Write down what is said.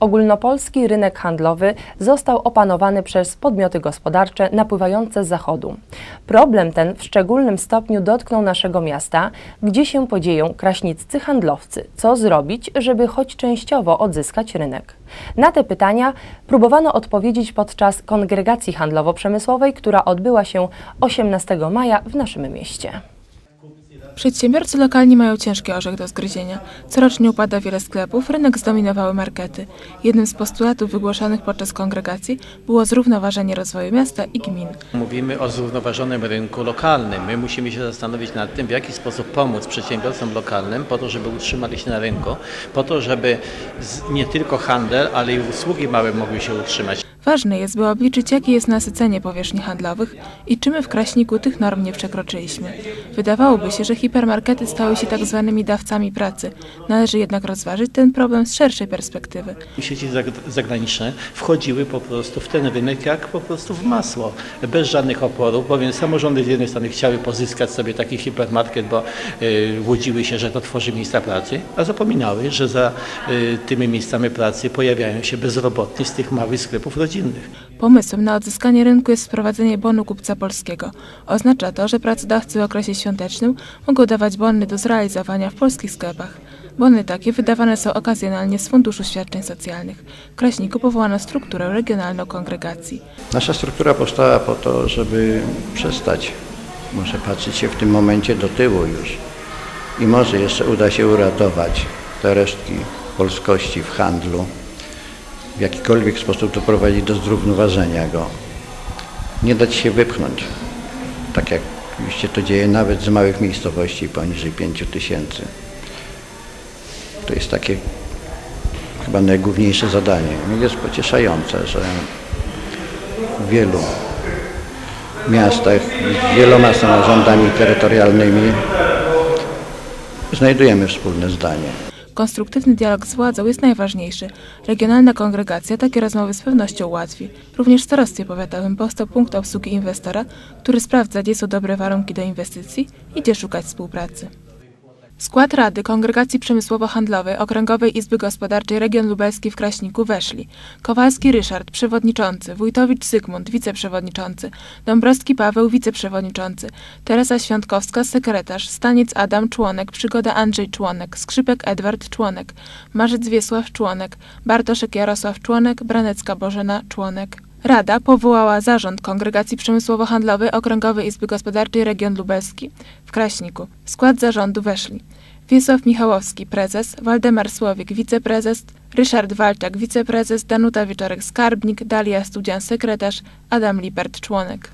Ogólnopolski rynek handlowy został opanowany przez podmioty gospodarcze napływające z zachodu. Problem ten w szczególnym stopniu dotknął naszego miasta, gdzie się podzieją kraśniccy handlowcy. Co zrobić, żeby choć częściowo odzyskać rynek? Na te pytania próbowano odpowiedzieć podczas kongregacji handlowo-przemysłowej, która odbyła się 18 maja w naszym mieście. Przedsiębiorcy lokalni mają ciężki orzech do zgryzienia. Corocznie upada wiele sklepów, rynek zdominowały markety. Jednym z postulatów wygłoszonych podczas kongregacji było zrównoważenie rozwoju miasta i gmin. Mówimy o zrównoważonym rynku lokalnym. My musimy się zastanowić nad tym, w jaki sposób pomóc przedsiębiorcom lokalnym po to, żeby utrzymali się na rynku, po to, żeby nie tylko handel, ale i usługi małe mogły się utrzymać. Ważne jest, by obliczyć, jakie jest nasycenie powierzchni handlowych i czy my w Kraśniku tych norm nie przekroczyliśmy. Wydawałoby się, że hipermarkety stały się tak zwanymi dawcami pracy. Należy jednak rozważyć ten problem z szerszej perspektywy. Sieci zagraniczne wchodziły po prostu w ten rynek jak po prostu w masło, bez żadnych oporów, bowiem samorządy z jednej strony chciały pozyskać sobie taki hipermarket, bo y, łudziły się, że to tworzy miejsca pracy, a zapominały, że za y, tymi miejscami pracy pojawiają się bezrobotni z tych małych sklepów rodzinnych rodzinnych. Pomysłem na odzyskanie rynku jest wprowadzenie bonu kupca polskiego. Oznacza to, że pracodawcy w okresie świątecznym mogą dawać bony do zrealizowania w polskich sklepach. Bony takie wydawane są okazjonalnie z Funduszu Świadczeń Socjalnych. W Kraśniku powołano strukturę regionalną kongregacji. Nasza struktura powstała po to, żeby przestać może patrzeć się w tym momencie do tyłu już i może jeszcze uda się uratować te resztki polskości w handlu, w jakikolwiek sposób doprowadzić do zrównoważenia go. Nie dać się wypchnąć, tak jak oczywiście to dzieje nawet z małych miejscowości poniżej 5 tysięcy. To jest takie chyba najgłówniejsze zadanie. Jest pocieszające, że w wielu miastach z wieloma samorządami terytorialnymi znajdujemy wspólne zdanie. Konstruktywny dialog z władzą jest najważniejszy. Regionalna kongregacja takie rozmowy z pewnością ułatwi. Również w starostwie powiatowym powstał punkt obsługi inwestora, który sprawdza, gdzie są dobre warunki do inwestycji i gdzie szukać współpracy. Skład Rady Kongregacji Przemysłowo-Handlowej Okręgowej Izby Gospodarczej Region Lubelski w Kraśniku weszli. Kowalski Ryszard, przewodniczący, Wójtowicz Zygmunt, wiceprzewodniczący, Dąbrowski Paweł, wiceprzewodniczący, Teresa Świątkowska, sekretarz, Staniec Adam, członek, Przygoda Andrzej, członek, Skrzypek Edward, członek, Marzec Wiesław, członek, Bartoszek Jarosław, członek, Branecka Bożena, członek. Rada powołała zarząd Kongregacji Przemysłowo-Handlowej Okręgowej Izby Gospodarczej Region Lubelski w Kraśniku. W skład zarządu weszli Wiesław Michałowski, prezes, Waldemar Słowik, wiceprezes, Ryszard Walczak, wiceprezes, Danuta Wieczorek, skarbnik, Dalia Studzian, sekretarz, Adam Lipert, członek.